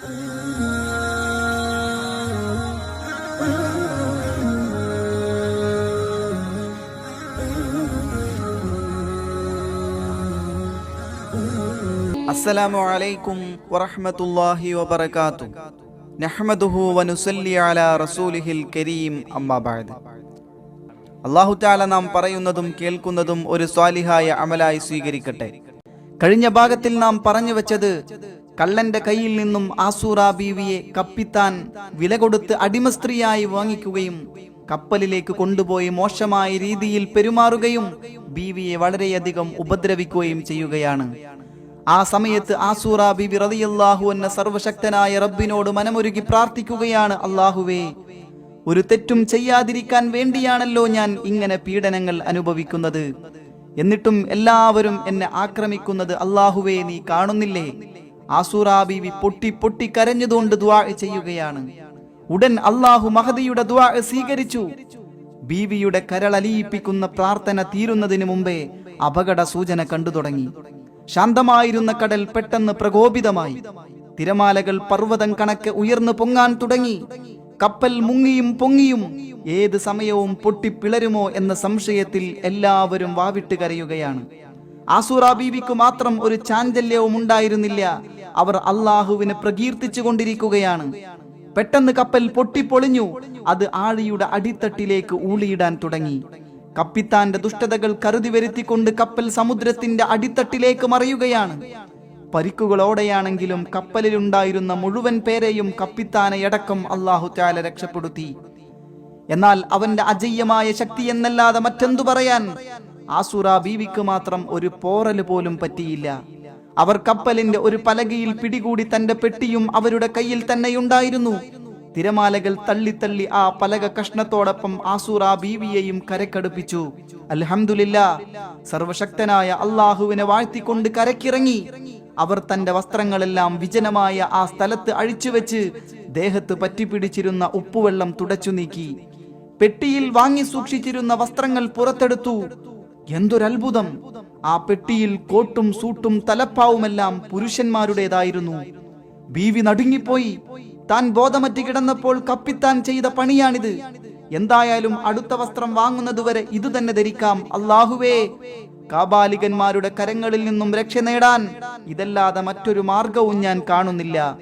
അസ്സലാമു അലൈക്കും വറഹ്മത്തുള്ളാഹി വബറകാതു നഹ്മദുഹു വനുസല്ലി അലാ റസൂലിഹിൽ കരീം. അമ്മാബാദ് അള്ളാഹു താല നാം പറയുന്നതും കേൾക്കുന്നതും ഒരു സ്വാലിഹായ അമലായി സ്വീകരിക്കട്ടെ. കഴിഞ്ഞ ഭാഗത്തിൽ നാം പറഞ്ഞു വെച്ചത് കള്ളന്റെ കയ്യിൽ നിന്നും ആസൂറ ബീവിയെ കപ്പിത്താൻ വില കൊടുത്ത് അടിമസ്ത്രീയായി വാങ്ങിക്കുകയും കപ്പലിലേക്ക് കൊണ്ടുപോയി മോശമായ രീതിയിൽ പെരുമാറുകയും ബീവിയെ വളരെയധികം ഉപദ്രവിക്കുകയും ചെയ്യുകയാണ്. ആ സമയത്ത് ആസൂറ ബിബി റളിയല്ലാഹു എന്ന സർവശക്തനായ റബ്ബിനോട് മനമൊരുക്കി പ്രാർത്ഥിക്കുകയാണ് അള്ളാഹുവേ ഒരു തെറ്റും ചെയ്യാതിരിക്കാൻ വേണ്ടിയാണല്ലോ ഞാൻ ഇങ്ങനെ പീഡനങ്ങൾ അനുഭവിക്കുന്നത്. എന്നിട്ടും എല്ലാവരും എന്നെ ആക്രമിക്കുന്നത് അള്ളാഹുവേ നീ കാണുന്നില്ലേ? ആസൂറ ബീവി പൊട്ടി പൊട്ടി കരഞ്ഞതുകൊണ്ട് ദ്വാ ചെയ്യുകയാണ്. ഉടൻ അള്ളാഹു മഹദിയുടെ ദ്വാ സ്വീകരിച്ചു. ബീവിയുടെ കരളലിയിപ്പിക്കുന്ന പ്രാർത്ഥന തീരുന്നതിന് മുമ്പേ അപകട സൂചന കണ്ടു തുടങ്ങി. ശാന്തമായിരുന്ന കടൽ പെട്ടെന്ന് പ്രകോപിതമായി. തിരമാലകൾ പർവതം കണക്ക് ഉയർന്നു പൊങ്ങാൻ തുടങ്ങി. കപ്പൽ മുങ്ങിയും പൊങ്ങിയും ഏത് സമയവും പൊട്ടിപ്പിളരുമോ എന്ന സംശയത്തിൽ എല്ലാവരും വാവിട്ട് കരയുകയാണ്. ആസൂറ ബീവിക്ക് മാത്രം ഒരു ചാഞ്ചല്യവും ഉണ്ടായിരുന്നില്ല അവർ അള്ളാഹുവിനെ പ്രകീർത്തിച്ചു കൊണ്ടിരിക്കുകയാണ്. പെട്ടെന്ന് കപ്പൽ പൊട്ടിപ്പൊളിഞ്ഞു. അത് ആഴിയുടെ അടിത്തട്ടിലേക്ക് ഊളിയിടാൻ തുടങ്ങി. കപ്പിത്താന്റെ ദുഷ്ടതകൾ കരുതി വരുത്തിക്കൊണ്ട് കപ്പൽ സമുദ്രത്തിന്റെ അടിത്തട്ടിലേക്ക് മറിയുകയാണ്. പരിക്കുകളോടെയാണെങ്കിലും കപ്പലിലുണ്ടായിരുന്ന മുഴുവൻ പേരെയും കപ്പിത്താനെയടക്കം അള്ളാഹു ചാല രക്ഷപ്പെടുത്തി. എന്നാൽ അവന്റെ അജയ്യമായ ശക്തി എന്നല്ലാതെ മറ്റെന്തു പറയാൻ? ആസുറ ബീവിക്ക് മാത്രം ഒരു പോറൽ പോലും പറ്റിയില്ല. അവർ കപ്പലിന്റെ ഒരു പലകയിൽ പിടികൂടി തന്റെ പെട്ടിയും അവരുടെ കയ്യിൽ തന്നെയുണ്ടായിരുന്നു തിരമാലകൾ തള്ളിത്തള്ളി ആ പലക കഷ്ണത്തോടൊപ്പം ആസൂറ ബീവിയെയും കരക്കടുപ്പിച്ചു. അലഹമില്ല സർവശക്തനായ അള്ളാഹുവിനെ വാഴ്ത്തിക്കൊണ്ട് കരക്കിറങ്ങി. അവർ തന്റെ വസ്ത്രങ്ങളെല്ലാം വിജനമായ ആ സ്ഥലത്ത് അഴിച്ചുവെച്ച് ദേഹത്ത് പറ്റിപ്പിടിച്ചിരുന്ന ഉപ്പുവെള്ളം തുടച്ചു നീക്കി. പെട്ടിയിൽ വാങ്ങി സൂക്ഷിച്ചിരുന്ന വസ്ത്രങ്ങൾ പുറത്തെടുത്തു. എന്തൊരത്ഭുതം! ആ പെട്ടിയിൽ കോട്ടും സൂട്ടും തലപ്പാവുമെല്ലാം പുരുഷന്മാരുടേതായിരുന്നു. ബീവി നടുങ്ങിപ്പോയി. താൻ ബോധമറ്റ് കിടന്നപ്പോൾ കപ്പിത്താൻ ചെയ്ത പണിയാണിത്. എന്തായാലും അടുത്ത വസ്ത്രം വാങ്ങുന്നതുവരെ ഇത് തന്നെ ധരിക്കാം. അള്ളാഹുവേ കാബാലികന്മാരുടെ കരങ്ങളിൽ നിന്നും രക്ഷ നേടാൻ ഇതല്ലാതെ മറ്റൊരു മാർഗവും ഞാൻ കാണുന്നില്ല.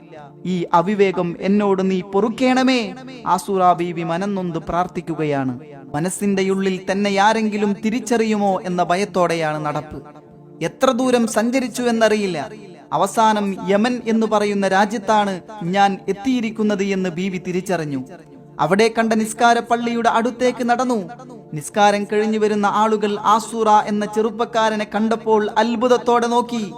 ഈ അവിവേകം എന്നോട് നീ പൊറുക്കേണമേ ആസുറ ബീവി മനന്നൊന്ത് പ്രാർത്ഥിക്കുകയാണ്. മനസ്സിന്റെ ഉള്ളിൽ തന്നെ ആരെങ്കിലും തിരിച്ചറിയുമോ എന്ന ഭയത്തോടെയാണ് നടപ്പ്. എത്ര ദൂരം സഞ്ചരിച്ചു എന്നറിയില്ല. അവസാനം യമൻ എന്ന് പറയുന്ന രാജ്യത്താണ് ഞാൻ എത്തിയിരിക്കുന്നത് എന്ന് ബീവി തിരിച്ചറിഞ്ഞു. അവിടെ കണ്ട നിസ്കാര പള്ളിയുടെ അടുത്തേക്ക് നടന്നു. നിസ്കാരം കഴിഞ്ഞു വരുന്ന ആളുകൾ ആസൂറ എന്ന ചെറുപ്പക്കാരനെ കണ്ടപ്പോൾ അത്ഭുതത്തോടെ നോക്കി.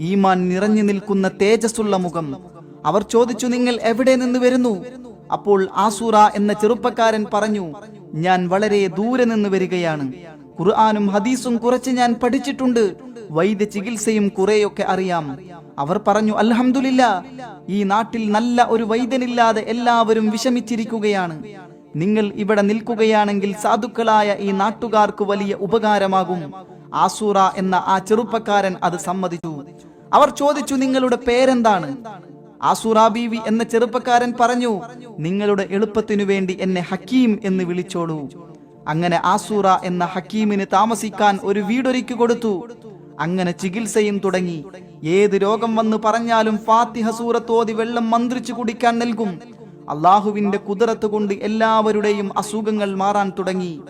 ഈമാൻ നിറഞ്ഞു നിൽക്കുന്ന തേജസ്സുള്ള മുഖം. അവർ ചോദിച്ചു നിങ്ങൾ എവിടെ നിന്ന് വരുന്നു? അപ്പോൾ ആസൂറ എന്ന ചെറുപ്പക്കാരൻ പറഞ്ഞു ഞാൻ വളരെ ദൂരെ നിന്ന് വരികയാണ്. ഖുർആാനും ഹദീസും കുറച്ച് ഞാൻ പഠിച്ചിട്ടുണ്ട്. വൈദ്യ ചികിത്സയും കുറെയൊക്കെ അറിയാം. അവർ പറഞ്ഞു അലഹമില്ല ഈ നാട്ടിൽ നല്ല ഒരു വൈദ്യനില്ലാതെ എല്ലാവരും വിഷമിച്ചിരിക്കുകയാണ്. നിങ്ങൾ ഇവിടെ നിൽക്കുകയാണെങ്കിൽ സാധുക്കളായ ഈ നാട്ടുകാർക്ക് വലിയ ഉപകാരമാകും. ആസൂറ എന്ന ആ ചെറുപ്പക്കാരൻ അത് സമ്മതിച്ചു. അവർ ചോദിച്ചു നിങ്ങളുടെ പേരെന്താണ്? ആസൂറ ബീവി എന്ന ചെറുപ്പക്കാരൻ പറഞ്ഞു നിങ്ങളുടെ എളുപ്പത്തിനു വേണ്ടി എന്നെ ഹക്കീം എന്ന് വിളിച്ചോളൂ. അങ്ങനെ ആസൂറ എന്ന ഹക്കീമിന് താമസിക്കാൻ ഒരു വീടൊരുക്കി കൊടുത്തു. അങ്ങനെ ചികിത്സയും തുടങ്ങി. ഏത് രോഗം വന്ന് പറഞ്ഞാലും ഫാത്തിഹ സൂറത്തോതി വെള്ളം മന്ത്രിച്ചു കുടിക്കാൻ നൽകും. അള്ളാഹുവിന്റെ കുതിരത്ത് കൊണ്ട് എല്ലാവരുടെയും അസുഖങ്ങൾ മാറാൻ തുടങ്ങി.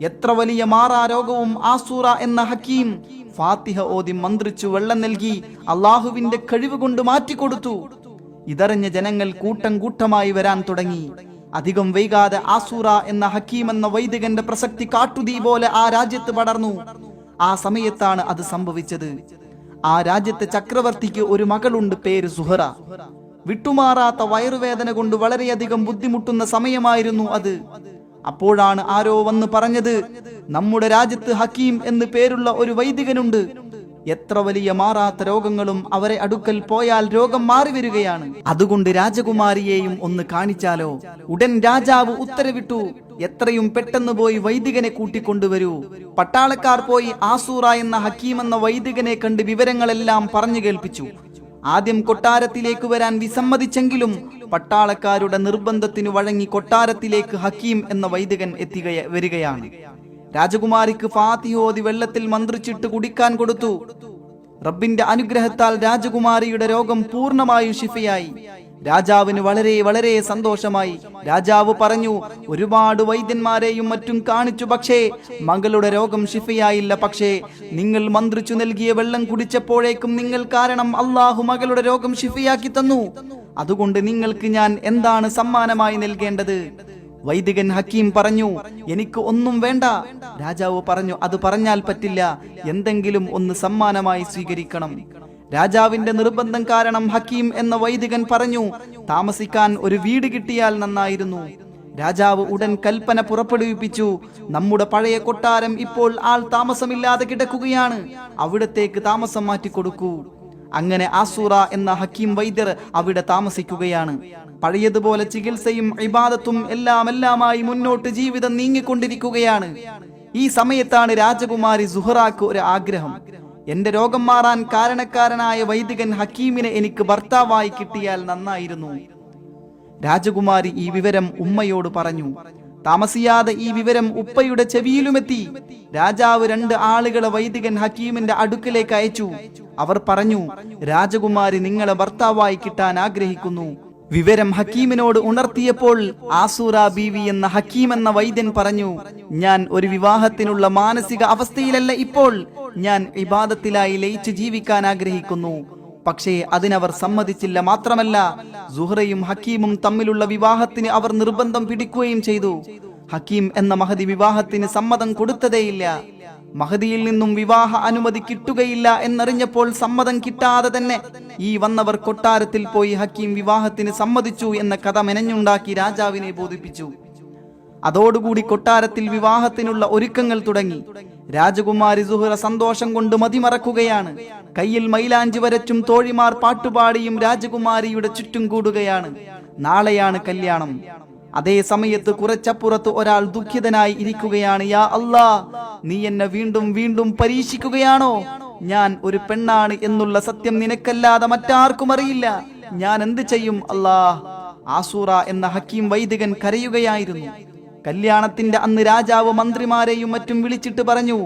എത്ര വലിയ മാറാ രോഗവും ആസൂറ എന്ന ഹക്കീം ഫാത്തിഹ ഓതി മന്ത്രിച്ചു വെള്ളം നൽകി അള്ളാഹുവിന്റെ കഴിവ് കൊണ്ട് മാറ്റിക്കൊടുത്തു ഇതറിഞ്ഞ ജനങ്ങൾ കൂട്ടം കൂട്ടമായി വരാൻ തുടങ്ങി. അധികം വൈകാതെ ആസൂറ എന്ന ഹക്കീം എന്ന വൈദികന്റെ പ്രസക്തി കാട്ടുതീ പോലെ ആ രാജ്യത്ത് പടർന്നു. ആ സമയത്താണ് അത് സംഭവിച്ചത്. ആ രാജ്യത്തെ ചക്രവർത്തിക്ക് ഒരു മകളുണ്ട് പേര് സുഹറ. വിട്ടുമാറാത്ത വയറുവേദന കൊണ്ട് വളരെയധികം ബുദ്ധിമുട്ടുന്ന സമയമായിരുന്നു അത്. അപ്പോഴാണ് ആരോ വന്ന് പറഞ്ഞത് നമ്മുടെ രാജ്യത്ത് ഹക്കീം എന്ന് പേരുള്ള ഒരു വൈദികനുണ്ട്. എത്ര വലിയ മാറാത്ത രോഗങ്ങളും അവരെ അടുക്കൽ പോയാൽ രോഗം മാറി വരികയാണ്. അതുകൊണ്ട് രാജകുമാരിയെയും ഒന്ന് കാണിച്ചാലോ? ഉടൻ രാജാവ് ഉത്തരവിട്ടു. എത്രയും പെട്ടെന്ന് പോയി വൈദികനെ കൂട്ടിക്കൊണ്ടുവരൂ. പട്ടാളക്കാർ പോയി ആസൂറ എന്ന ഹക്കീം എന്ന വൈദികനെ കണ്ട് വിവരങ്ങളെല്ലാം പറഞ്ഞു കേൾപ്പിച്ചു. ആദ്യം കൊട്ടാരത്തിലേക്ക് വരാൻ വിസമ്മതിച്ചെങ്കിലും പട്ടാളക്കാരുടെ നിർബന്ധത്തിനു വഴങ്ങി കൊട്ടാരത്തിലേക്ക് ഹക്കീം എന്ന വൈദികൻ എത്തിക വരികയാണ്. രാജകുമാരിക്ക് ഫാത്തിഹോതി വെള്ളത്തിൽ മന്ത്രിച്ചിട്ട് കുടിക്കാൻ കൊടുത്തു. റബ്ബിന്റെ അനുഗ്രഹത്താൽ രാജകുമാരിയുടെ രോഗം പൂർണമായും ഷിഫയായി രാജാവിന് വളരെ വളരെ സന്തോഷമായി. രാജാവ് പറഞ്ഞു ഒരുപാട് വൈദ്യന്മാരെയും മറ്റും കാണിച്ചു പക്ഷേ മകളുടെ രോഗം ഷിഫയായില്ല പക്ഷേ നിങ്ങൾ മന്ത്രിച്ചു നൽകിയ വെള്ളം കുടിച്ചപ്പോഴേക്കും നിങ്ങൾ കാരണം അള്ളാഹു മകളുടെ രോഗം ഷിഫയാക്കി തന്നു. അതുകൊണ്ട് നിങ്ങൾക്ക് ഞാൻ എന്താണ് സമ്മാനമായി നൽകേണ്ടത്? വൈദികൻ ഹക്കീം പറഞ്ഞു എനിക്ക് ഒന്നും വേണ്ട. രാജാവ് പറഞ്ഞു അത് പറഞ്ഞാൽ പറ്റില്ല. എന്തെങ്കിലും ഒന്ന് സമ്മാനമായി സ്വീകരിക്കണം. രാജാവിന്റെ നിർബന്ധം കാരണം ഹക്കീം എന്ന വൈദികൻ പറഞ്ഞു താമസിക്കാൻ ഒരു വീട് കിട്ടിയാൽ നന്നായിരുന്നു. രാജാവ് ഉടൻ കൽപ്പന പുറപ്പെടുവിപ്പിച്ചു നമ്മുടെ പഴയ കൊട്ടാരം ഇപ്പോൾ ആൾ താമസമില്ലാതെ കിടക്കുകയാണ്. അവിടത്തേക്ക് താമസം മാറ്റിക്കൊടുക്കൂ. അങ്ങനെ ആസൂറ എന്ന ഹക്കീം വൈദ്യർ അവിടെ താമസിക്കുകയാണ്. പഴയതുപോലെ ചികിത്സയും ഇബാദത്തും എല്ലാം എല്ലാമായി മുന്നോട്ട് ജീവിതം നീങ്ങിക്കൊണ്ടിരിക്കുകയാണ്. ഈ സമയത്താണ് രാജകുമാരി സുഹറാക്ക് ഒരു ആഗ്രഹം. എന്റെ രോഗം മാറാൻ കാരണക്കാരനായ വൈദികൻ ഹക്കീമിനെ എനിക്ക് ഭർത്താവായി കിട്ടിയാൽ നന്നായിരുന്നു. രാജകുമാരി ഈ വിവരം ഉമ്മയോട് പറഞ്ഞു. താമസിയാതെ ഈ വിവരം ഉപ്പയുടെ ചെവിയിലുമെത്തി. രാജാവ് രണ്ട് ആളുകളെ വൈദികൻ ഹക്കീമിന്റെ അടുക്കിലേക്ക് അയച്ചു. അവർ പറഞ്ഞു രാജകുമാരി നിങ്ങളെ ഭർത്താവായി കിട്ടാൻ ആഗ്രഹിക്കുന്നു. വിവരം ഹക്കീമിനോട് ഉണർത്തിയപ്പോൾ ആസൂറ ബീവി എന്ന ഹക്കീം എന്ന വൈദ്യൻ പറഞ്ഞു ഞാൻ ഒരു വിവാഹത്തിനുള്ള മാനസിക അവസ്ഥയിലല്ല ഇപ്പോൾ. ഞാൻ വിവാദത്തിലായി ലയിച്ച് ജീവിക്കാൻ ആഗ്രഹിക്കുന്നു. പക്ഷേ അതിനവർ സമ്മതിച്ചില്ല മാത്രമല്ല സുഹറയും ഹക്കീമും തമ്മിലുള്ള വിവാഹത്തിന് അവർ നിർബന്ധം പിടിക്കുകയും ചെയ്തു. ഹക്കീം എന്ന മഹതി വിവാഹത്തിന് സമ്മതം കൊടുത്തതേയില്ല. മഹദിയിൽ നിന്നും വിവാഹ അനുമതി കിട്ടുകയില്ല എന്നറിഞ്ഞപ്പോൾ സമ്മതം കിട്ടാതെ തന്നെ ഈ വന്നവർ കൊട്ടാരത്തിൽ പോയി ഹക്കീം വിവാഹത്തിന് സമ്മതിച്ചു എന്ന കഥ മെനഞ്ഞുണ്ടാക്കി രാജാവിനെ ബോധിപ്പിച്ചു. അതോടുകൂടി കൊട്ടാരത്തിൽ വിവാഹത്തിനുള്ള ഒരുക്കങ്ങൾ തുടങ്ങി. രാജകുമാരി സുഹറ സന്തോഷം കൊണ്ട് മതിമറക്കുകയാണ്. കയ്യിൽ മൈലാഞ്ചി വരച്ചും തോഴിമാർ പാട്ടുപാടിയും രാജകുമാരിയുടെ ചുറ്റും കൂടുകയാണ്. നാളെയാണ് കല്യാണം. അതേ സമയത്ത് കുറച്ചപ്പുറത്ത് ഒരാൾ ദുഃഖിതനായി ഇരിക്കുകയാണ്. യാ അല്ലാ നീ എന്നെ വീണ്ടും വീണ്ടും പരീക്ഷിക്കുകയാണോ? ഞാൻ ഒരു പെണ്ണാണ് എന്നുള്ള സത്യം നിനക്കല്ലാതെ മറ്റാർക്കും അറിയില്ല. ഞാൻ എന്ത് ചെയ്യും? അല്ലാ ആസൂറ എന്ന ഹക്കീം വൈദികൻ കരയുകയായിരുന്നു. കല്യാണത്തിന്റെ അന്ന് രാജാവ് മന്ത്രിമാരെയും മറ്റും വിളിച്ചിട്ട് പറഞ്ഞു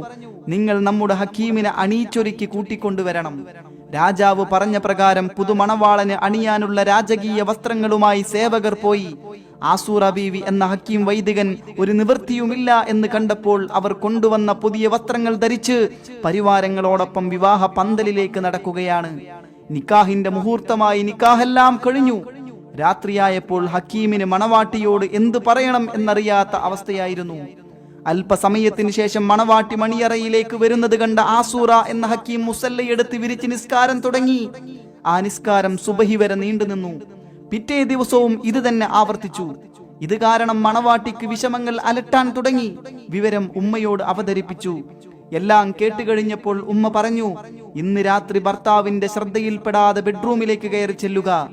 നിങ്ങൾ നമ്മുടെ ഹക്കീമിനെ അണീച്ചൊരുക്കി കൂട്ടിക്കൊണ്ടുവരണം. രാജാവ് പറഞ്ഞ പ്രകാരം പുതുമണവാളന് അണിയാനുള്ള രാജകീയ വസ്ത്രങ്ങളുമായി സേവകർ പോയി. ആസൂർ ബീവി എന്ന ഹക്കീം വൈദികൻ ഒരു നിവൃത്തിയുമില്ല എന്ന് കണ്ടപ്പോൾ അവർ കൊണ്ടുവന്ന പുതിയ വസ്ത്രങ്ങൾ ധരിച്ച് പരിവാരങ്ങളോടൊപ്പം വിവാഹ പന്തലിലേക്ക് നടക്കുകയാണ്. നിക്കാഹിന്റെ മുഹൂർത്തമായി നിക്കാഹെല്ലാം കഴിഞ്ഞു. രാത്രിയായപ്പോൾ ഹക്കീമിന് മണവാട്ടിയോട് എന്തു പറയണം എന്നറിയാത്ത അവസ്ഥയായിരുന്നു. അല്പസമയത്തിന് ശേഷം മണവാട്ടി മണിയറയിലേക്ക് വരുന്നത് കണ്ട ആസൂറ എന്ന ഹക്കീം മുസല്ലയെടുത്ത് വിരിച്ച് നിസ്കാരം തുടങ്ങി. ആ നിസ്കാരം സുബഹി വരെ നീണ്ടുനിന്നു പിറ്റേ ദിവസവും ഇത് തന്നെ ആവർത്തിച്ചു. ഇത് കാരണം മണവാട്ടിക്ക് വിഷമങ്ങൾ അലട്ടാൻ തുടങ്ങി. വിവരം ഉമ്മയോട് അവതരിപ്പിച്ചു. എല്ലാം കേട്ടുകഴിഞ്ഞപ്പോൾ ഉമ്മ പറഞ്ഞു ഇന്ന് രാത്രി ഭർത്താവിന്റെ ശ്രദ്ധയിൽപ്പെടാതെ ബെഡ്റൂമിലേക്ക് കയറി ചെല്ലുക.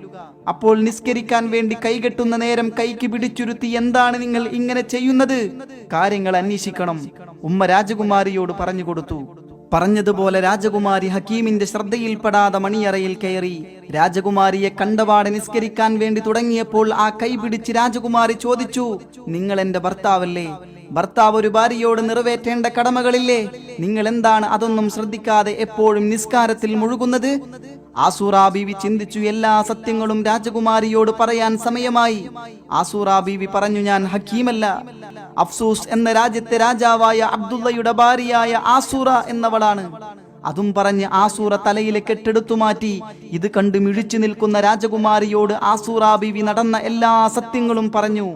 അപ്പോൾ നിസ്കരിക്കാൻ വേണ്ടി കൈകെട്ടുന്ന നേരം കൈക്ക് പിടിച്ചുരുത്തി എന്താണ് നിങ്ങൾ ഇങ്ങനെ ചെയ്യുന്നത്? കാര്യങ്ങൾ അന്വേഷിക്കണം. ഉമ്മ രാജകുമാരിയോട് പറഞ്ഞു കൊടുത്തു. പറഞ്ഞതുപോലെ രാജകുമാരി ഹക്കീമിന്റെ ശ്രദ്ധയിൽപ്പെടാതെ മണിയറയിൽ കയറി. രാജകുമാരിയെ കണ്ടപാടെ നിസ്കരിക്കാൻ വേണ്ടി തുടങ്ങിയപ്പോൾ ആ കൈ പിടിച്ച് രാജകുമാരി ചോദിച്ചു നിങ്ങൾ എന്റെ ഭർത്താവല്ലേ? ഭർത്താവ് ഒരു ഭാര്യയോട് നിറവേറ്റേണ്ട കടമകളില്ലേ? നിങ്ങൾ എന്താണ് അതൊന്നും ശ്രദ്ധിക്കാതെ എപ്പോഴും നിസ്കാരത്തിൽ മുഴുകുന്നത്? ആസൂറാ ബീവി ചിന്തിച്ചു എല്ലാ സത്യങ്ങളും രാജകുമാരിയോട് പറയാൻ സമയമായി. ആസൂറാ ബീവി പറഞ്ഞു ഞാൻ ഹക്കീമല്ല. അഫ്സൂസ് എന്ന രാജ്യത്തെ രാജാവായ അബ്ദുള്ളയുടെ ഭാര്യയായ ആസൂറ എന്നവളാണ്. അതും പറഞ്ഞ് ആസൂറ തലയിലെ കെട്ടെടുത്തു മാറ്റി. ഇത് കണ്ട് മിഴിച്ചു നിൽക്കുന്ന രാജകുമാരിയോട് ആസൂറാബീവി നടന്ന എല്ലാ സത്യങ്ങളും പറഞ്ഞു.